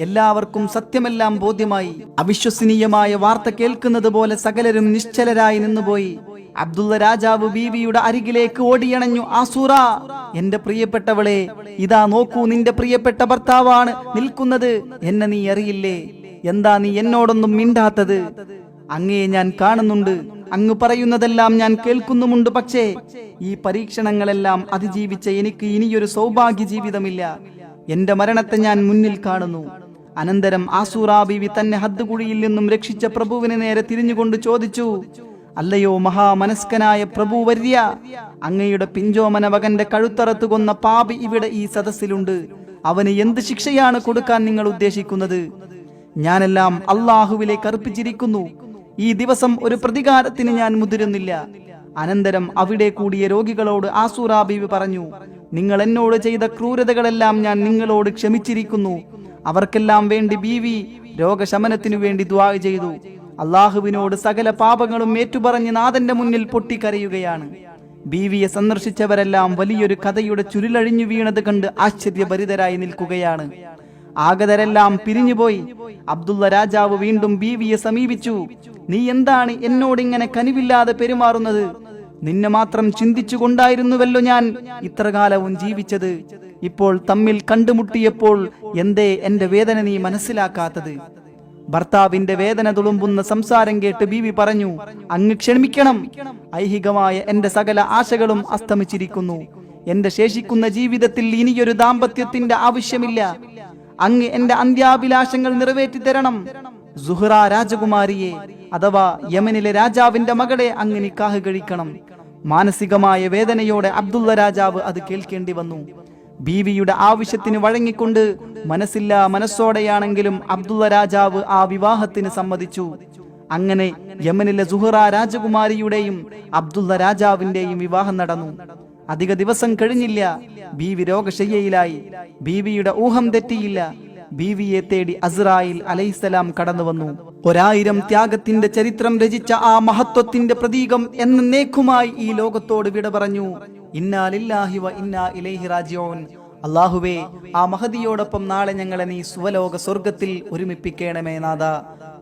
എല്ലാവർക്കും സത്യമെല്ലാം ബോധ്യമായി. അവിശ്വസനീയമായ വാർത്ത കേൾക്കുന്നത് പോലെ സകലരും നിശ്ചലരായി നിന്നുപോയി. അബ്ദുള്ള രാജാവ് ബീവിയുടെ അരികിലേക്ക് ഓടിയണഞ്ഞു ആസൂറ എന്റെ പ്രിയപ്പെട്ടവളെ ഇതാ നോക്കൂ നിന്റെ പ്രിയപ്പെട്ട ഭർത്താവാണ് നിൽക്കുന്നത്. എന്നെ നീ അറിയില്ലേ? എന്താ നീ എന്നോടൊന്നും മിണ്ടാത്തത്? അങ്ങയെ ഞാൻ കാണുന്നുണ്ട്. അങ്ങ് പറയുന്നതെല്ലാം ഞാൻ കേൾക്കുന്നുമുണ്ട് പക്ഷേ ഈ പരീക്ഷണങ്ങളെല്ലാം അതിജീവിച്ച എനിക്ക് ഇനിയൊരു സൗഭാഗ്യ ജീവിതമില്ല. എന്റെ മരണത്തെ ഞാൻ മുന്നിൽ കാണുന്നു. അനന്തരം ആസൂറാ ബീവി തന്നെ ഹദ്ദുകുഴിയിൽ നിന്നും രക്ഷിച്ച പ്രഭുവിനെ നേരെ തിരിഞ്ഞുകൊണ്ട് ചോദിച്ചു അല്ലയോ മഹാമനസ്കനായ പ്രഭു വര്യ അങ്ങയുടെ പിഞ്ചോമന മകന്റെ കഴുത്തറത്ത് കൊന്ന പാപി ഇവിടെ ഈ സദസ്സിലുണ്ട്. അവന് എന്ത് ശിക്ഷയാണ് കൊടുക്കാൻ നിങ്ങൾ ഉദ്ദേശിക്കുന്നത്? ഞാനെല്ലാം അള്ളാഹുവിലേക്ക് അർപ്പിച്ചിരിക്കുന്നു. ഈ ദിവസം ഒരു പ്രതികാരത്തിന് ഞാൻ മുതിരുന്നില്ല. അനന്തരം അവിടെ കൂടിയ രോഗികളോട് ആസൂറാ ബീവി പറഞ്ഞു നിങ്ങൾ എന്നോട് ചെയ്ത ക്രൂരതകളെല്ലാം ഞാൻ നിങ്ങളോട് ക്ഷമിച്ചിരിക്കുന്നു. അവർക്കെല്ലാം വേണ്ടി ബീവി രോഗശമനത്തിനു വേണ്ടി ദ്വാ ചെയ്തു. അള്ളാഹുവിനോട് സകല പാപങ്ങളും ഏറ്റുപറഞ്ഞ് നാഥന്റെ മുന്നിൽ പൊട്ടിക്കരയുകയാണ്. ബീവിയെ സന്ദർശിച്ചവരെല്ലാം വലിയൊരു കഥയുടെ ചുരുളഴിഞ്ഞു വീണത് കണ്ട് ആശ്ചര്യഭരിതരായി നിൽക്കുകയാണ്. ആഗതരെല്ലാം പിരിഞ്ഞുപോയി. അബ്ദുള്ള രാജാവ് വീണ്ടും ബീവിയെ സമീപിച്ചു. നീ എന്താണ് എന്നോട് ഇങ്ങനെ കനിവില്ലാതെ പെരുമാറുന്നത്? നിന്നെ മാത്രം ചിന്തിച്ചുകൊണ്ടായിരുന്നുവല്ലോ ഞാൻ ഇത്രകാലവും ജീവിച്ചത്. ഇപ്പോൾ തമ്മിൽ കണ്ടുമുട്ടിയപ്പോൾ എന്തേ എന്റെ വേദന നീ മനസ്സിലാക്കാത്തത്? ഭർത്താവിന്റെ വേദന തുളുമ്പുന്ന സംസാരം കേട്ട് ബീവി പറഞ്ഞു അങ്ങ് ക്ഷമിക്കണം. ഐഹികമായ എന്റെ സകല ആശകളും അസ്തമിച്ചിരിക്കുന്നു. എന്റെ ശേഷിക്കുന്ന ജീവിതത്തിൽ ഇനിയൊരു ദാമ്പത്യത്തിന്റെ ആവശ്യമില്ല. അങ്ങ് എന്റെ അന്ത്യാഭിലാഷങ്ങൾ നിറവേറ്റി തരണം. സുഹ്റ രാജകുമാരിയെ അഥവാ യമനിലെ രാജാവിന്റെ മകളെ അങ്ങ് നിക്കാഹ് കഴിക്കണം. മാനസികമായ വേദനയോടെ അബ്ദുള്ള രാജാവ് അത് കേൾക്കേണ്ടി വന്നു. ബീവിയുടെ ആവശ്യത്തിന് വഴങ്ങിക്കൊണ്ട് മനസ്സില്ല മനസ്സോടെയാണെങ്കിലും അബ്ദുള്ള രാജാവ് ആ വിവാഹത്തിന് സമ്മതിച്ചു. അങ്ങനെ യമനിലെ സുഹറ രാജകുമാരിയുടെയും അബ്ദുള്ള രാജാവിന്റെയും വിവാഹം നടന്നു. അധിക ദിവസം കഴിഞ്ഞില്ല. ബീവി രോഗശയ്യയിലായി. ബീവിയുടെ ഊഹം തെറ്റിയില്ല. ബീവിയെ തേടി അസ്രായിൽ അലൈസലാം കടന്നു വന്നു. ഒരായിരം ത്യാഗത്തിന്റെ ചരിത്രം രചിച്ച ആ മഹത്വത്തിന്റെ പ്രതീകം എന്നേക്കുമായി ഈ ലോകത്തോട് വിട പറഞ്ഞു. ഇന്നാലില്ലാഹി വ ഇന്നാ ഇലൈഹി അള്ളാഹുവേ ആ മഹതിയോടൊപ്പം നാളെ ഞങ്ങളെ നീ സുവലോക സ്വർഗത്തിൽ ഒരുമിപ്പിക്കണമേ നാഥ.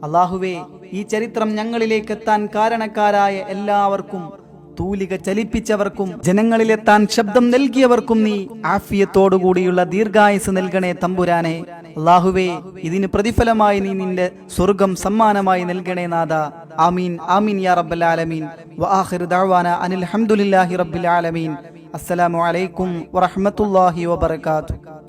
അള്ളാഹുവേ ഈ ചരിത്രം ഞങ്ങളിലേക്ക് എത്താൻ കാരണക്കാരായ എല്ലാവർക്കും തൂലിക ചലിപ്പിച്ചവർക്കും ജനങ്ങളിലെത്താൻ ശബ്ദം നൽകിയവർക്കും നീ ആഫിയത്തോടുകൂടിയുള്ള ദീർഘായുസ് നൽകണേ തമ്പുരാനെ. അള്ളാഹുവേ ഇതിന് പ്രതിഫലമായി നീ നിന്റെ സ്വർഗം സമ്മാനമായി നൽകണേ നാഥ. ആമീൻ ആമീൻ യാ റബ്ബൽ ആലമീൻ. വആഖിറു ദഅവാന അനിൽ ഹംദുലില്ലാഹി റബ്ബിൽ ആലമീൻ. അസ്സലാമു അലൈക്കും വറഹ്മത്തുള്ളാഹി വബറകാതുഹു.